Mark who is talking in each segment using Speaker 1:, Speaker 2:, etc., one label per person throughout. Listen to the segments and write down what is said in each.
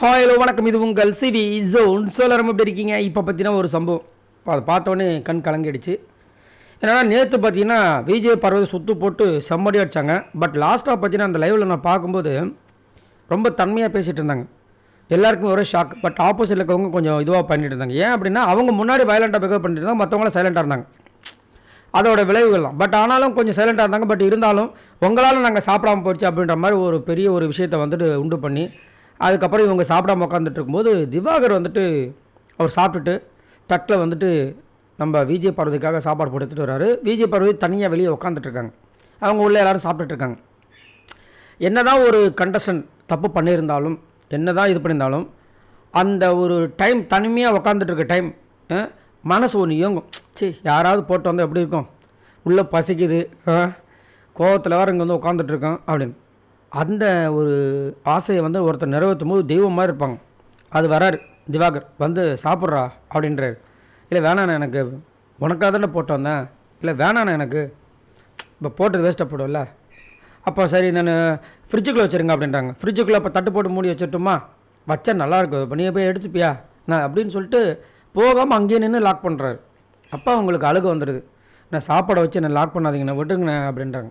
Speaker 1: Hi hello வணக்கம். இது உங்கள் சிவி ஜோன் சோலரம் எப்படி இருக்கீங்க? இப்போ பார்த்தீங்கன்னா ஒரு சம்பவம். இப்போ அதை பார்த்தோன்னே கண் கலங்கிடுச்சு. ஏன்னா நேற்று பார்த்தீங்கன்னா விஜய் பர்வத சுத்து போட்டு செம்மடி அடிச்சாங்க. பட் லாஸ்ட்டாக பார்த்தீங்கன்னா அந்த லைவில் நான் பார்க்கும்போது ரொம்ப தன்மையாக பேசிகிட்டு இருந்தாங்க. எல்லாருக்குமே ஒரே ஷாக் பட் ஆப்போசிட்டில் இருக்கவங்க கொஞ்சம் இதுவாக பண்ணிட்டு இருந்தாங்க. ஏன் அப்படின்னா அவங்க முன்னாடி வயலண்ட்டாக பிகவ் பண்ணிட்டு இருந்தாங்க. மற்றவங்களாம் சைலண்ட்டாக இருந்தாங்க. அதோட விளைவுகள் தான் பட் ஆனாலும் கொஞ்சம் சைலண்ட்டாக இருந்தாங்க. பட் இருந்தாலும் உங்களால் நாங்கள் சாப்பிடாம போயிடுச்சு அப்படின்ற மாதிரி ஒரு பெரிய ஒரு விஷயத்தை வந்துட்டு உண்டு பண்ணி அதுக்கப்புறம் இவங்க சாப்பிடாம உட்காந்துட்டு இருக்கும்போது திவாகர் வந்துட்டு அவர் சாப்பிட்டுட்டு தட்டில் வந்துட்டு நம்ம விஜய் பார்வதிக்காக சாப்பாடு போட்டு எடுத்துட்டு வராரு. விஜய் பார்வதி தனியாக வெளியே உட்காந்துட்ருக்காங்க அவங்க உள்ளே எல்லாரும் சாப்பிட்டுட்ருக்காங்க என்ன என்னதான் ஒரு கண்டஸ்டன்ட் தப்பு பண்ணியிருந்தாலும் என்ன தான் இது பண்ணியிருந்தாலும் அந்த ஒரு டைம் தனிமையாக உட்காந்துட்டுருக்க டைம் மனசு ஒன்று இயங்கும். சரி யாராவது போட்டு வந்தால் எப்படி இருக்கும்? உள்ளே பசிக்குது கோவத்தில் வேறு இங்கே வந்து உட்காந்துட்ருக்கோம் அப்படின்னு. அந்த ஒரு ஆசையை வந்து ஒருத்தர் நிறைவேற்றும் போது தெய்வம் மாதிரி இருப்பாங்க. அது வராரு திவாகர் வந்து சாப்பிட்றா அப்படின்றாரு. இல்லை வேணாண்ணா எனக்கு உனக்காக தானே போட்டு வந்தேன். இல்லை வேணாண்ணா எனக்கு இப்போ போட்டது வேஸ்ட்டாக போடும்ல. அப்போ சரி நான் ஃப்ரிட்ஜுக்குள்ளே வச்சுருங்க அப்படின்றாங்க. ஃப்ரிட்ஜுக்குள்ளே அப்போ தட்டு போட்டு மூடி வச்சுட்டுமா வச்சா நல்லா இருக்கும். இப்போ நீ போய் எடுத்துப்பியா? நான் அப்படின்னு சொல்லிட்டு போகாமல் அங்கேயே நின்று லாக் பண்ணுறாரு அப்போ அவங்களுக்கு அழுகு வந்துடுது நான் சாப்பாடை வச்சு என்ன லாக் பண்ணாதீங்கண்ணே விட்டுங்கண்ணே அப்படின்றாங்க.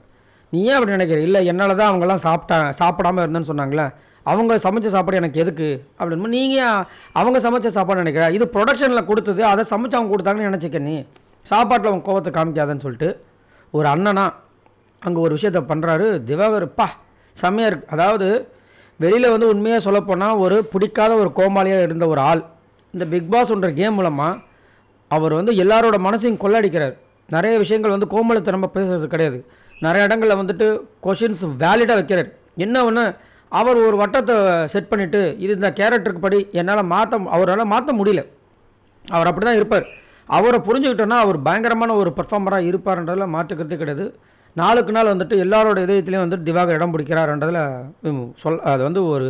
Speaker 1: நீ ஏன் அப்படி நினைக்கிற? இல்லை என்னால் தான் அவங்கெல்லாம் சாப்பிட்டா சாப்பிடாம இருந்தேன்னு சொன்னாங்களே. அவங்க சமைச்ச சாப்பாடு எனக்கு எதுக்கு? அப்படின்னு நீங்கள் அவங்க சமைச்ச சாப்பாடு நினைக்கிற? இது ப்ரொடக்ஷனில் கொடுத்தது அதை சமைச்சு அவங்க கொடுத்தாங்கன்னு நினச்சிக்க நீ. சாப்பாட்டில் அவங்க கோவத்தை காமிக்காதன்னு சொல்லிட்டு ஒரு அண்ணனா அங்கே ஒரு விஷயத்த பண்ணுறாரு திவாகர் பா செம்மையாக இருக்குது அதாவது வெளியில் வந்து உண்மையாக சொல்லப்போனால் ஒரு பிடிக்காத ஒரு கோமாளியாக இருந்த ஒரு ஆள். இந்த பிக் பாஸ்ன்ற கேம் மூலமாக அவர் வந்து எல்லாரோட மனசையும் கொள்ளடிக்கிறார். நிறைய விஷயங்கள் வந்து கோமலத்தனமாக பேசுறது கிடையாது. நிறைய இடங்களில் வந்துட்டு கொஷின்ஸ் வேலிடாக வைக்கிறார். என்ன ஒன்று அவர் ஒரு வட்டத்தை செட் பண்ணிவிட்டு இது இந்த கேரக்டருக்கு படி என்னால் மாற்ற அவரால் மாற்ற முடியல. அவர் அப்படி தான் இருப்பார். அவரை புரிஞ்சுக்கிட்டோன்னா அவர் பயங்கரமான ஒரு பர்ஃபார்மராக இருப்பார்ன்றதில் மாற்றுக்கிறதே கிடையாது. நாளுக்கு நாள் வந்துட்டு எல்லாரோட இதயத்துலேயும் வந்துட்டு திவாகர் இடம் பிடிக்கிறாருன்றதில் சொல் அது வந்து ஒரு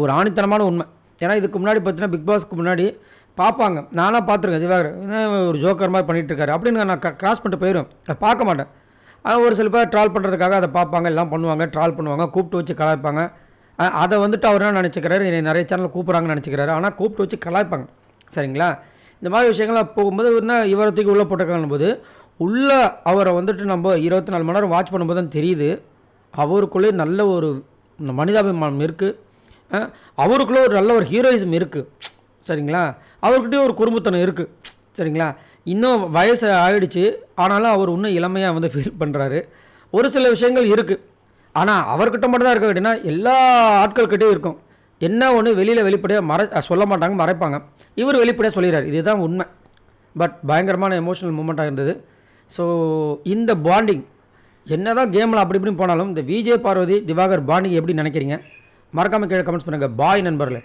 Speaker 1: ஒரு ஆணித்தனமான உண்மை. ஏன்னா இதுக்கு முன்னாடி பார்த்தீங்கன்னா பிக் பாஸ்க்கு முன்னாடி பார்ப்பாங்க நானாக பார்த்துருக்கேன் திவாகர். என்ன ஒரு ஜோக்கர் மாதிரி பண்ணிகிட்ருக்காரு அப்படின்னு நான் க்ராஸ் பண்ணிட்டு போயிடுவேன் அதை பார்க்க மாட்டேன். ஒரு சில பேர் ட்ரால் பண்ணுறதுக்காக அதை பார்ப்பாங்க எல்லாம் பண்ணுவாங்க ட்ரால் பண்ணுவாங்க கூப்பிட்டு வச்சு கலாய்ப்பாங்க. அதை வந்துட்டு அவர் என்ன நினச்சிக்கிறாரு என்னை நிறைய சேனல் கூப்பிட்றாங்கன்னு நினச்சிக்கிறாரு. ஆனால் கூப்பிட்டு வச்சு கலாய்ப்பாங்க. சரிங்களா? இந்த மாதிரி விஷயங்கள்லாம் போகும்போது என்ன இவரை தூக்கி உள்ளே போட்டிருக்காங்க போது உள்ளே அவரை வந்துட்டு நம்ம இருபத்தி நாலு மணி நேரம் வாட்ச் பண்ணும்போது தான் தெரியுது. அவருக்குள்ளே நல்ல ஒரு மனிதாபிமானம் இருக்குது அவருக்குள்ளே ஒரு நல்ல ஒரு ஹீரோயிசம் இருக்குது சரிங்களா? அவர்கிட்டயும் ஒரு குறும்புத்தனம் இருக்குது சரிங்களா? இன்னும் வயசு ஆயிடுச்சு. ஆனாலும் அவர் இன்னும் இளமையாக வந்து ஃபீல் பண்ணுறாரு ஒரு சில விஷயங்கள் இருக்குது ஆனால் அவர்கிட்ட மட்டும் தான் இருக்க அப்படின்னா எல்லா ஆட்கள்கிட்டையும் இருக்கும். என்ன ஒன்று வெளியில் வெளிப்படையாக மறை சொல்ல மாட்டாங்க மறைப்பாங்க. இவர் வெளிப்படையாக சொல்லிடுறாரு. இதுதான் உண்மை. பட் பயங்கரமான எமோஷனல் மூமெண்ட்டாக இருந்தது. ஸோ இந்த பாண்டிங் என்ன தான் கேமில் அப்படி இப்படின்னு போனாலும் இந்த விஜய் பார்வதி திவாகர் பாண்டிங் எப்படி நினைக்கிறீங்க? மறக்காமல் கீழே கமெண்ட்ஸ் பண்ணுங்கள் பாய் நண்பர்களே.